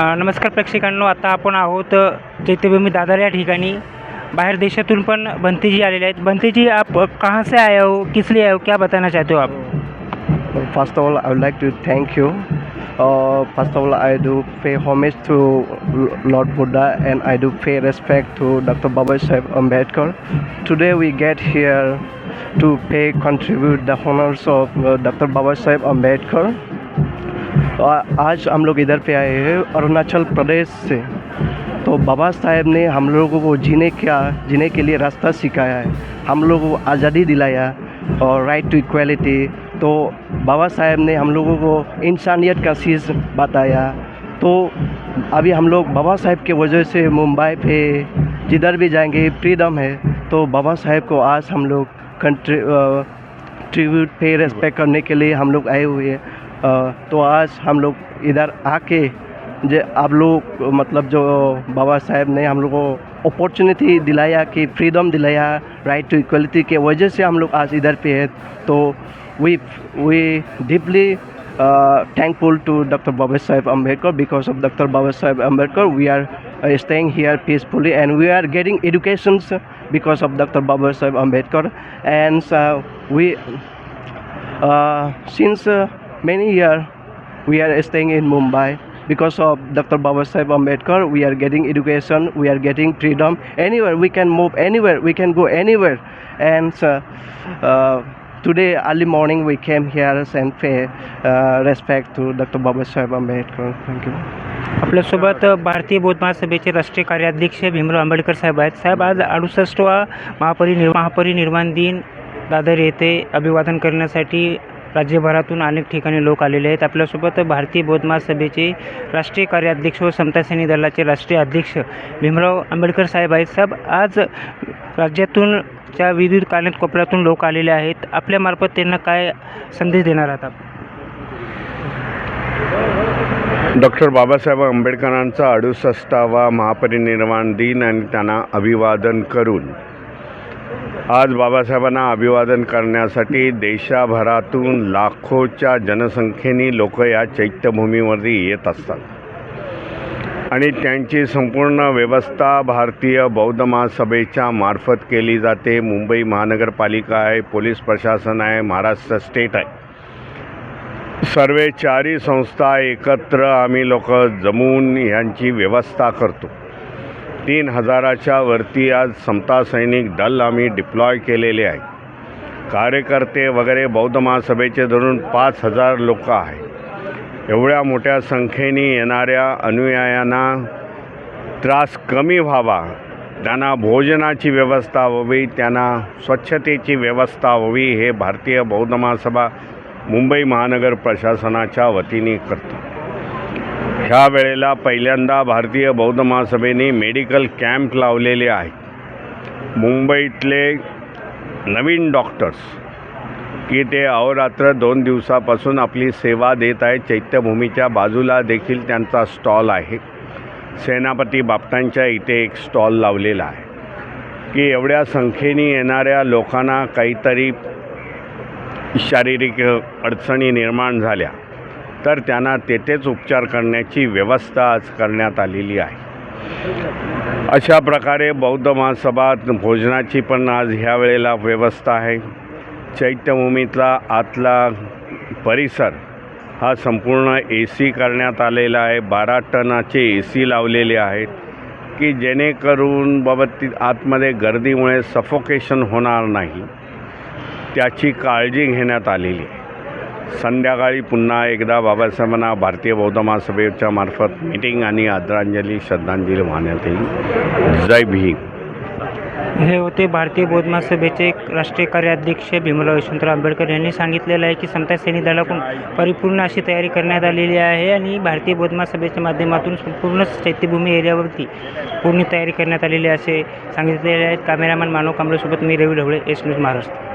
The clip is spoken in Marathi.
नमस्कार प्रेक्षकांनो, आता आपण आहोत चैत्यभूमी दादर या ठिकाणी. बाहर देशातून पण बंतीजी आलेले आहेत. बंतीजी, आप कहाँ से आए हो? किस लिए आए हो? क्या बताना चाहते हो आप? First of all I would like to thank you first of all I do pay homage to Lord Buddha and I do pay respect to doctor Baba Saheb Ambedkar today we get here to pay contribute the honours of doctor Baba Saheb Ambedkar Ambedkar. आ- आज हम लोग इधर पे आए हैं अरुणाचल प्रदेश से। तो बाबा साहेब ने हम लोगों को जीने का जीने के लिए रास्ता सिखाया है। हम लोगों को आज़ादी दिलाया और राइट टू इक्वलिटी तो बाबा साहेब ने हम लोगों को इंसानियत का चीज़ बताया। तो अभी हम लोग बाबा साहेब के वजह से मुंबई पे जिधर भी जाएँगे, फ्रीडम है। तो बाबा साहेब को आज हम लोग कंट्री ट्रिब्यूट पे रेस्पेक्ट करने के लिए हम लोग आए हुए हैं। तो आज हम लोग इधर आके जे आप लोग मतलब जो बाबा साहेब ने हम लोग को अपॉर्चुनिटी दिलाया कि फ्रीडम दिलाया राइट टू इक्वलिटी के वजह से हम लोग आज इधर पे हैं। तो we we deeply thankful to doctor Baba Saheb Ambedkar because of doctor Baba Saheb Ambedkar we are staying here peacefully and we are getting education because of doctor Baba Saheb Ambedkar and we since many years we are staying in Mumbai because of Dr. Baba Sahib Ambedkar we are getting education we are getting freedom anywhere we can move anywhere we can go anywhere and uh, uh, today early morning we came here and pay uh, respect to Dr. Baba Sahib Ambedkar thank you आपल्यासोबत भारतीय बौद्ध महासभेचे राष्ट्रीय कार्याध्यक्ष भीमराव आंबेडकर साहेब आहेत साहेब आज अडुसष्टवा महापरिनिर् महापरिनिर्वाण दिन दादर येथे अभिवादन करण्यासाठी राज्यभरातून अनेक ठिकाणी लोक आलेले आहेत. आपल्यासोबत भारतीय बौद्ध महासभेचे राष्ट्रीय कार्याध्यक्ष व समता सैनिक दलाचे राष्ट्रीय अध्यक्ष भीमराव आंबेडकर साहेब आहेत. साहेब आज राज्यातून च्या विविध कानात कोपऱ्यातून लोक आलेले आहेत. आपल्यामार्फत त्यांना काय संदेश देणार आहात आपण डॉक्टर बाबासाहेब आंबेडकरांचा अडुसष्टावा महापरिनिर्वाण दिन आणि त्यांना अभिवादन करून आज बाबासाहेबांना अभिवादन करण्यासाठी देशाभरातून लाखोच्या जनसंख्येने लोक या चैत्यभूमीवरती येत असतात. आणि त्यांची संपूर्ण व्यवस्था भारतीय बौद्ध महासभेच्या मार्फत केली जाते. मुंबई महानगरपालिका आहे पोलीस प्रशासन आहे महाराष्ट्र स्टेट आहे. सर्वे चारी संस्था एकत्र आम्ही लोक जमून यांची व्यवस्था करतो. तीन हजाराच्या वरती आज समता सैनिक दल आम्ही डिप्लॉय केलेले आहे. कार्यकर्ते वगैरे बौद्ध महासभेचे धरून पाच हजार लोक आहे एवढ्या मोठ्या संख्येने येणाऱ्या अनुयायांना त्रास कमी व्हावा त्यांना भोजनाची व्यवस्था व्हावी त्यांना स्वच्छतेची व्यवस्था व्हावी हे भारतीय बौद्ध महासभा मुंबई महानगर प्रशासनाच्या वतीने करतो. ह्या वेळेला पहिल्यांदा भारतीय बौद्ध महासभेने मेडिकल कॅम्प लावलेले आहेत. मुंबईतले नवीन डॉक्टर्स की ते अहोरात्र दोन दिवसापासून आपली सेवा देत आहेत. चैत्यभूमीच्या बाजूला देखील त्यांचा स्टॉल आहे. सेनापती बापटांच्या इथे एक स्टॉल लावलेला आहे. की एवढ्या संख्येने येणाऱ्या लोकांना काहीतरी शारीरिक अडचणी निर्माण झाल्या. तर त्यांना तेथेच उपचार करण्याची व्यवस्था आज करण्यात आलेली आहे. अशा प्रकारे बौद्ध महासभात भोजनाची पण आज ह्या वेळेला व्यवस्था आहे. चैत्यभूमीतला आतला परिसर हा संपूर्ण ए सी करण्यात आलेला आहे. बारा टनाचे ए सी लावलेले आहेत की जेणेकरून बाबतीत आतमध्ये गर्दीमुळे सफोकेशन होणार नाही त्याची काळजी घेण्यात आलेली आहे. संध्याकाळी पुन्हा एकदा बाबासाहेबांना भारतीय बौद्ध महासभेच्या मार्फत मिटिंग आणि आदरांजली श्रद्धांजली वाहण्यात येईल. जय भीम. हे होते भारतीय बौद्ध महासभेचे राष्ट्रीय कार्याध्यक्ष भीमराव यशवंतराव आंबेडकर यांनी सांगितलेलं आहे की समता सैनिक दलाकडून परिपूर्ण अशी तयारी करण्यात आलेली आहे आणि भारतीय बौद्ध महासभेच्या माध्यमातून संपूर्ण चैत्यभूमी एरियावरती पूर्ण तयारी करण्यात आलेली असे सांगितलेले आहेत. कॅमेरामॅन मानव कांबळेसोबत मी रवी ढवळे एस न्यूज महाराष्ट्र.